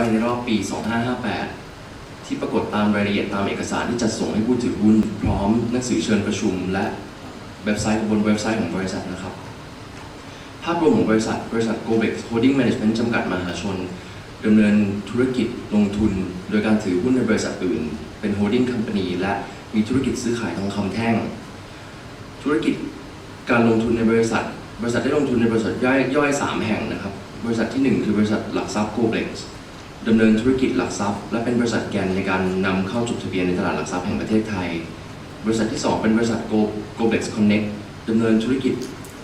ย่อยในรอบปี 2558 ที่ปรากฏตามรายละเอียดตามเอกสารที่จัดส่งให้ผู้ถือหุ้น พร้อมหนังสือเชิญประชุม และเว็บไซต์บนเว็บไซต์ของบริษัทนะครับ ภาพรวมของบริษัท บริษัท Gobex Holding Management จำกัดมหาชนดำเนินธุรกิจลงทุน โดยการถือหุ้นในบริษัทอื่น เป็น holding company และมีธุรกิจซื้อขายทองคำแท่ง ธุรกิจการลงทุนในบริษัท บริษัทได้ลงทุนในบริษัทย่อยย่อยสามแห่งนะครับ บริษัทที่หนึ่งคือบริษัทหลักทรัพย์ Gobex ดำเนินธุรกิจหลักทรัพย์ และเป็นบริษัทแกนในการนำเข้าจดทะเบียนในตลาดหลักทรัพย์แห่งประเทศไทย บริษัทที่ 2 เป็นบริษัท Go- Gobex Connect ดำเนินธุรกิจ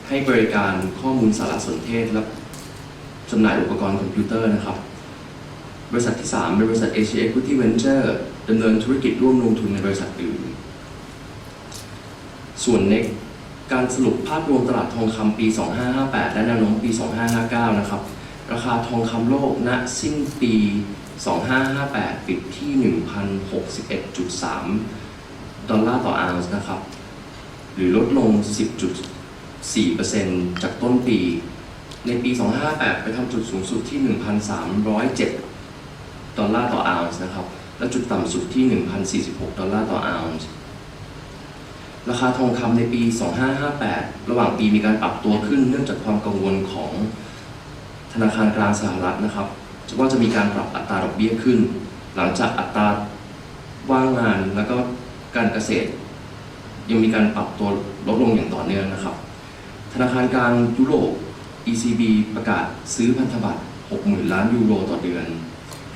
ให้บริการข้อมูลสารสนเทศและจำหน่ายอุปกรณ์คอมพิวเตอร์นะครับ บริษัทที่ 3 เป็นบริษัท Asia Equity Venture ดำเนินธุรกิจร่วมลงทุนในบริษัทอื่น ส่วนในการสรุปภาพรวมตลาดทองคำปี 2558 และแนวโน้มปี 2559 นะครับ ราคาทองคำโลกณสิ้นปี 2558 ปิดที่ 1,061.3 ดอลลาร์ต่อออนซ์นะครับ หรือลดลง 10.4%จากต้นปี ในปี 2558 ไปทำจุดสูงสุดที่ 1,307 ดอลลาร์ต่อออนซ์นะครับ และจุดต่ำสุดที่ 1,046 ดอลลาร์ต่อออนซ์ราคาทองคำในปี 2558 ระหว่างปีมีการปรับตัวขึ้นเนื่องจากความกังวลของ ธนาคารกลางสหรัฐนะครับว่าจะมีการปรับอัตราดอกเบี้ยขึ้น หลังจากอัตราว่างงานแล้วก็การเกษตร ยังมีการปรับตัวลดลงอย่างต่อเนื่องนะครับ ธนาคารกลางยุโรป ECB ประกาศซื้อพันธบัตร 60,000 ล้านยูโรต่อเดือน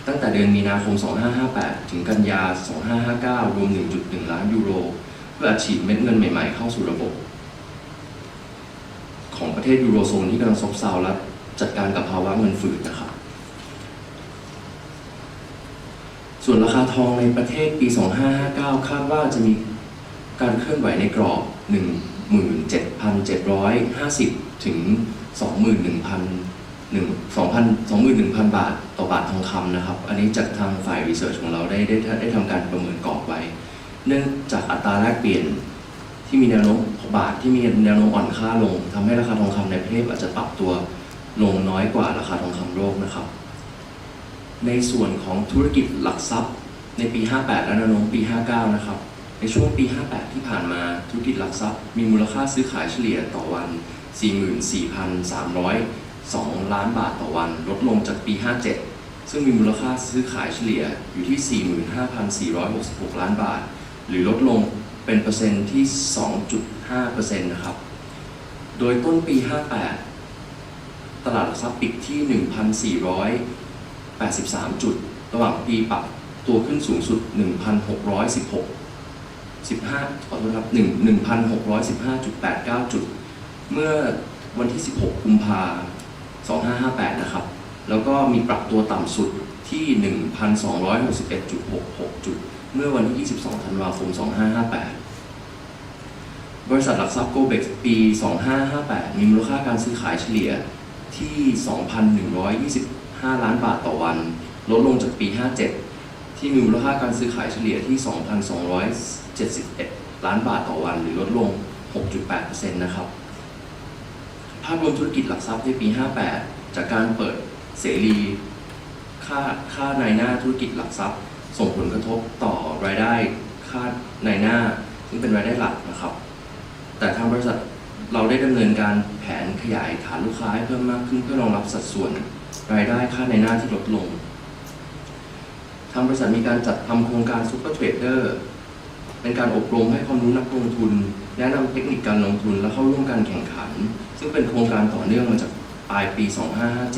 ตั้งแต่เดือนมีนาคม 2558 ถึงกันยา 2559 รวม 1.1 ล้านยูโร เพื่ออัดฉีดเม็ดเงินใหม่ๆ เข้าสู่ระบบ ของประเทศยูโรโซนที่กำลังซบเซาและ จัดการกับภาวะเงินฝืดนะครับ ส่วนราคาทองในประเทศปี 2559 คาดว่าจะมีการเคลื่อนไหวในกรอบ 17,750 ถึง 21,000 21,000 บาทต่อบาททองคำนะครับ อันนี้จากทางฝ่ายรีเสิร์ชของเราได้ได้ได้ทำการประเมินกรอบไว้ เนื่องจากอัตราแลกเปลี่ยนที่มีแนวโน้มบาทที่มีแนวโน้มอ่อนค่าลงทำให้ราคาทองคำในประเทศอาจจะปรับตัว ลงน้อยกว่าราคาทองคำโลกนะครับ ในส่วนของธุรกิจหลักทรัพย์ในปี 58 และแนวโน้มปี 59 นะครับ ในช่วงปี 58 ที่ผ่านมาธุรกิจหลักทรัพย์ มีมูลค่าซื้อขายเฉลี่ยต่อวัน 44,302 ล้านบาทต่อวัน ลดลงจากปี 57 ซึ่งมีมูลค่าซื้อขายเฉลี่ยอยู่ที่ 45,466 ล้านบาท หรือลดลงเป็นเปอร์เซ็นต์ที่ 2.5%นะครับ โดยต้นปี 58 ตลาดหลักทรัพย์ปิดที่ 1,483 จุด ระหว่างปีปรับตัวขึ้นสูงสุด 1,616 15ขอโทษครับ1 1,615.89 จุด เมื่อวันที่ 16 กุมภา2558 นะครับ แล้วก็มีปรับตัวต่ำสุดที่ 1,261.66 จุด เมื่อวันที่ 22 ธันวาคม 2558 บริษัทหลักทรัพย์โกเบกปี 2558 มีมูลค่าการซื้อขายเฉลี่ย ที่ 2,125 ล้านบาทต่อวัน ลดลงจากปี 57 ที่มีมูลค่าการซื้อขายเฉลี่ยที่ 2,271 ล้านบาทต่อวัน หรือลดลง 6.8%นะครับ ภาพรวมธุรกิจหลักทรัพย์ในปี 58 จากการเปิดเสรีค่าค่านหน้าธุรกิจหลักทรัพย์ ส่งผลกระทบต่อรายได้ค่าในหน้า ซึ่งเป็นรายได้หลักนะครับ แต่ทางบริษัท เราได้ดำเนินการแผนขยายฐานลูกค้าให้เพิ่มมากขึ้นเพื่อรองรับสัดส่วน รายได้ค่าในหน้าที่ลดลง ทางบริษัทมีการจัดทำโครงการซูเปอร์เทรดเดอร์เป็นการอบรมให้ความรู้นักลงทุน แนะนำเทคนิคการลงทุนและเข้าร่วมการแข่งขัน ซึ่งเป็นโครงการต่อเนื่องมาจากปลายปี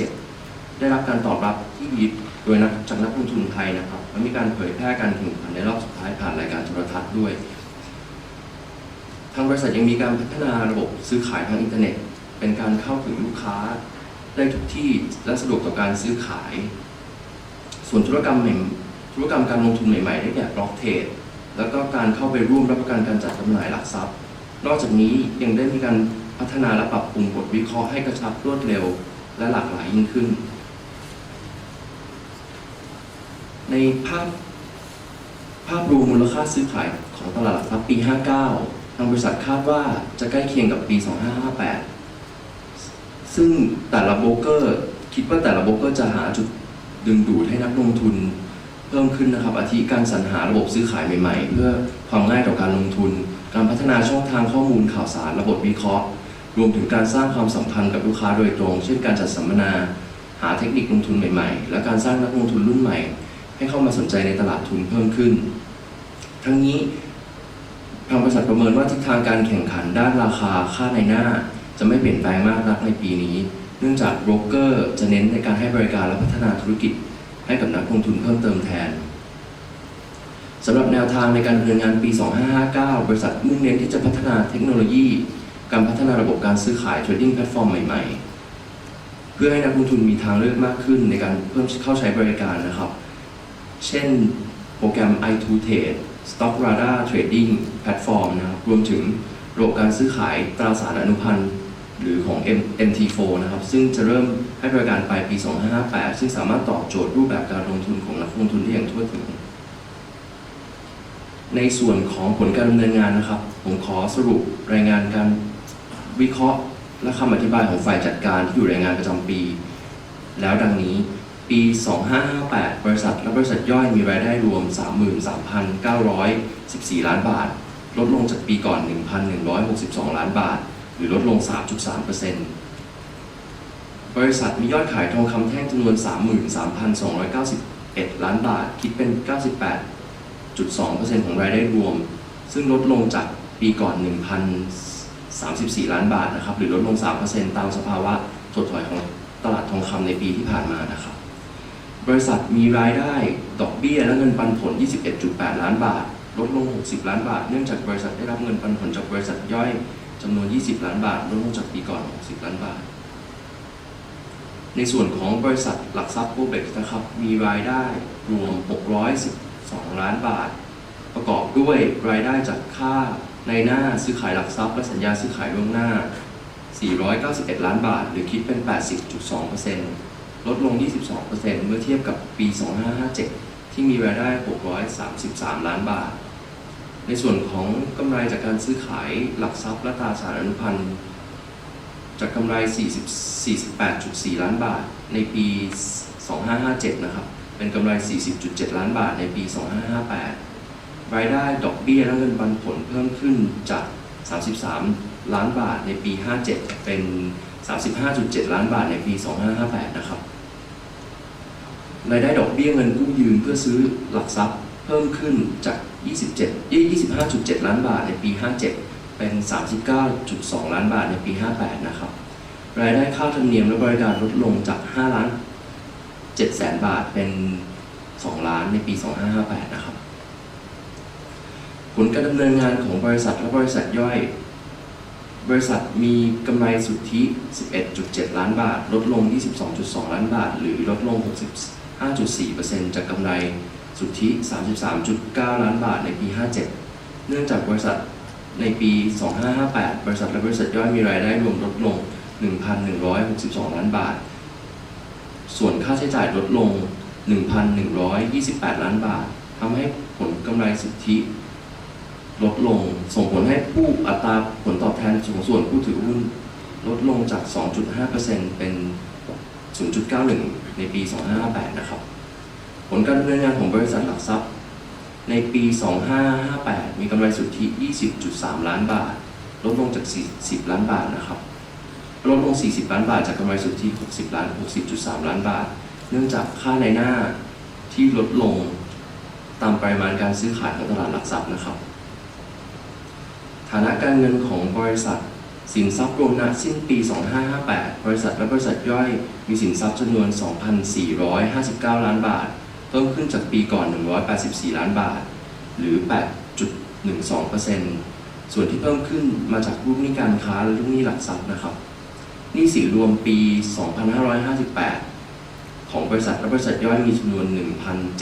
2557 ได้รับการตอบรับที่ดีโดยนักจากนักลงทุนไทยนะครับและมีการเผยแพร่การแข่งขันในรอบสุดท้ายผ่านรายการโทรทัศน์ด้วย ทางบริษัทยังมีการพัฒนาระบบซื้อขายทางอินเทอร์เน็ต เป็นการเข้าถึงลูกค้าได้ทุกที่และสะดวกต่อการซื้อขาย ส่วนธุรกรรมใหม่ธุรกรรมการลงทุนใหม่ๆได้แก่บล็อกเทรดแล้วก็การเข้าไปร่วมรับประกันการจัดจำหน่ายหลักทรัพย์ นอกจากนี้ยังได้มีการพัฒนาและปรับปรุงบทวิเคราะห์ให้กระชับรวดเร็ว และหลากหลายยิ่งขึ้น ในภาพภาพรวมมูลค่าซื้อขายของตลาดหลักทรัพย์ปี 59 ทางบริษัทคาดว่าจะใกล้เคียงกับปี 2558 ซึ่งแต่ละโบรกเกอร์ คิดว่าแต่ละโบรกเกอร์จะหาจุดดึงดูดให้นักลงทุนเพิ่มขึ้นนะครับ อาทิการสรรหาระบบซื้อขายใหม่ๆ เพื่อความง่ายต่อการลงทุน การพัฒนาช่องทางข้อมูลข่าวสารระบบวิเคราะห์ รวมถึงการสร้างความสัมพันธ์กับลูกค้าโดยตรง เช่นการจัดสัมมนา หาเทคนิคลงทุนใหม่ๆ และการสร้างนักลงทุนรุ่นใหม่ ให้เข้ามาสนใจในตลาดทุนเพิ่มขึ้น ทั้งนี้างบริษัทประเมินว่าทิศทางการแข่งขันด้านราคาค่าในหน้า จะไม่เปลี่ยนแปลงมากนักในปีนี้ เนื่องจากโบรกเกอร์จะเน้นในการให้บริการและพัฒนาธุรกิจ ให้กับนักลงทุนเพิ่มเติมแทนสำหรับแนวทางในการดำเนินงานปี 2559 บริษัทมุ่งเน้นที่จะพัฒนาเทคโนโลยี การพัฒนาระบบการซื้อขาย trading platform ใหม่ ๆ เพื่อให้นักลงทุนมีทางเลือกมากขึ้นในการเพิ่มเข้าใช้บริการนะครับ เช่น โปรแกรม i2 Trade Stock Radar Trading Platform นะครับรวมถึงระบบการซื้อขายตราสารอนุพันธ์หรือของ M- MT4 นะครับ ซึ่งจะเริ่มให้บริการปลายปี 2558 ซึ่งสามารถตอบโจทย์รูปแบบการลงทุนของนักลงทุนได้อย่างทั่วถึง ในส่วนของผลการดำเนินงานนะครับ ผมขอสรุปรายงานการวิเคราะห์และคำอธิบายของฝ่ายจัดการที่อยู่รายงานประจำปี แล้วดังนี้ ปี 2558 บริษัทและบริษัทย่อยมีรายได้รวม 33,914 ล้านบาท ลดลงจากปีก่อน 1,162 ล้านบาท หรือลดลง 3.3%บริษัทมียอดขายทองคำแท่งจำนวน 33,291 ล้านบาท คิดเป็น 98.2%ของรายได้รวม ซึ่งลดลงจากปีก่อน 1,034 ล้านบาทนะครับ หรือลดลง 3%ตามสภาวะถดถอยของตลาดทองคำในปีที่ผ่านมานะครับ บริษัทมีรายได้ดอกเบี้ยและเงินปันผล 21.8 ล้านบาท ลดลง 60 ล้านบาท เนื่องจากบริษัทได้รับเงินปันผลจากบริษัทย่อยจำนวน 20 ล้านบาท ลดลงจากปีก่อน 60 ล้านบาท ในส่วนของบริษัทหลักทรัพย์โปรเบกนะครับ มีรายได้รวม 612 ล้านบาท ประกอบด้วยรายได้จากค่าในหน้าซื้อขายหลักทรัพย์และสัญญาซื้อขายล่วงหน้า 491 ล้านบาท หรือคิดเป็น 80.2% ลดลง 22%เมื่อเทียบกับปี 2557 ที่มีรายได้ 633 ล้านบาท ในส่วนของกำไรจากการซื้อขายหลักทรัพย์และตราสารอนุพันธ์จากกำไร44.8.4 ล้านบาท ในปี 2557 นะครับ เป็นกำไร 40.7 ล้านบาทในปี 2558 รายได้ดอกเบี้ยและเงินปันผลเพิ่มขึ้นจาก 33 ล้านบาทในปี 57 เป็น 35.7 ล้านบาทในปี 2558 นะครับรายได้ดอกเบี้ยเงินกู้ยืมเพื่อซื้อหลักทรัพย์เพิ่มขึ้นจาก 27เอ้ย25.7 ล้านบาทในปี 57 เป็น 39.2 ล้านบาทในปี 58 นะครับ รายได้ค่าธรรมเนียมและบริการลดลงจาก 5 ล้าน7แสนบาทเป็น 2 ล้านในปี 2558 นะครับ ผลการดำเนินงานของบริษัทและบริษัทย่อย บริษัทมีกำไรสุทธิ 11.7 ล้านบาท ลดลง 22.2 ล้านบาท หรือลดลง 65.4%จากกำไรสุทธิ 33.9 ล้านบาทในปี 57 เนื่องจากบริษัทในปี 2558 บริษัทและบริษัทย่อยมีรายได้รวมลดลง 1,162 ล้านบาท ส่วนค่าใช้จ่ายลดลง 1,128 ล้านบาท ทำให้ผลกำไรสุทธิ ลดลง ส่งผลให้ผู้อัตราผลตอบแทนของส่วนผู้ถือหุ้น ลดลงจาก 2.5%เป็น 0.91 ในปี 2558 นะครับ ผลการดำเนินงานของบริษัทหลักทรัพย์ ในปี 2558 มีกำไรสุทธิ 20.3 ล้านบาท ลดลงจาก 40 ล้านบาทนะครับ ลดลง 40 ล้านบาท จากกำไรสุทธิ 60 ล้าน 60.3 ล้านบาท เนื่องจากค่าในหน้าที่ลดลงตามปริมาณการซื้อขายของตลาดหลักทรัพย์นะครับ ฐานะการเงินของบริษัท สินทรัพย์รวมณสิ้นปี 2558 บริษัทและบริษัทย่อยมีสินทรัพย์จำนวน 2,459 ล้านบาท เพิ่มขึ้นจากปีก่อน 184 ล้านบาท หรือ 8.12%ส่วนที่เพิ่มขึ้นมาจากลูกหนี้การค้าและลูกหนี้หลักทรัพย์นะครับหนี้สินรวมปี 2558ของบริษัทและบริษัทย่อยมีจำนวน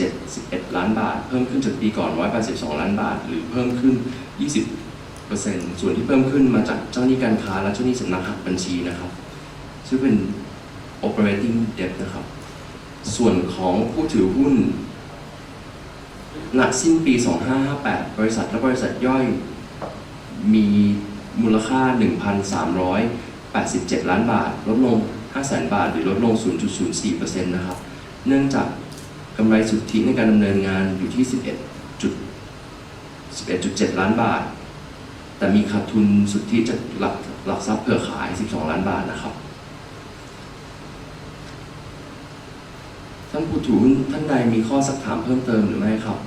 1,071 ล้านบาท เพิ่มขึ้นจากปีก่อน 182 ล้านบาท หรือเพิ่มขึ้ 20 8%ส่วนที่เพิ่มขึ้นมาจากเจ้าหนี้การค้าและเจ้าหนี้สำนักหักบัญชีนะครับ ซึ่งเป็น operating debt นะครับ ส่วนของผู้ถือหุ้นณสิ้นปี 2558 บริษัทและบริษัทย่อยมีมูลค่า 1,387 ล้านบาท ลดลง 500,000 บาท หรือลดลง 0.04%นะครับ เนื่องจากกำไรสุทธิในการดำเนินงานอยู่ที่ 11.11.7 ล้านบาท แต่มีขาดทุนสุทธิจากหลักหลักทรัพย์เผื่อขาย 12 ล้านบาทนะครับ ท่านผู้ถือหุ้นท่านใดมีข้อสักถามเพิ่มเติมหรือไม่ครับ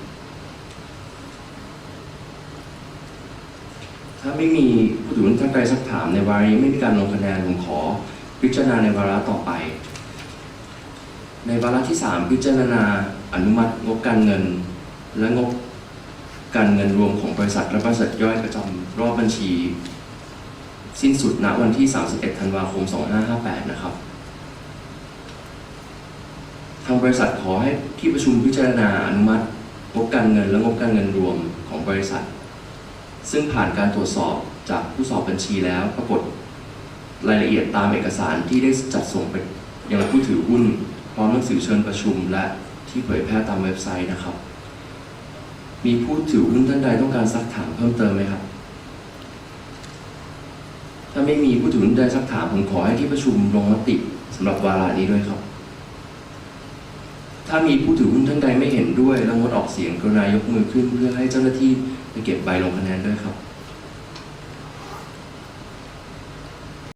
ถ้าไม่มีผู้ถือหุ้นท่านใดสักถามในวาระนี้ไม่มีการลงคะแนนผมขอพิจารณาในวาระต่อไป ในวาระที่ 3 พิจารณาอนุมัติงบการเงิน และงบ การเงินรวมของบริษัทและบริษัทย่อยประจำรอบบัญชี สิ้นสุดณวันที่ 31 ธันวาคม 2558 นะครับ ทางบริษัทขอให้ที่ประชุมพิจารณาอนุมัติงบการเงินและงบการเงินรวมของบริษัท ซึ่งผ่านการตรวจสอบจากผู้สอบบัญชีแล้วปรากฏรายละเอียดตามเอกสารที่ได้จัดส่งไปยังผู้ถือหุ้น พร้อมหนังสือเชิญประชุมและที่เผยแพร่ตามเว็บไซต์นะครับ มีผู้ถือหุ้นท่านใดต้องการซักถามเพิ่มเติมไหมครับ ถ้าไม่มีผู้ถือหุ้นใดซักถามผมขอให้ที่ประชุมลงมติสำหรับวาระนี้ด้วยครับ ถ้ามีผู้ถือหุ้นท่านใดไม่เห็นด้วยและงดออกเสียงกรุณายกมือขึ้นเพื่อให้เจ้าหน้าที่ไปเก็บใบลงคะแนนด้วยครับ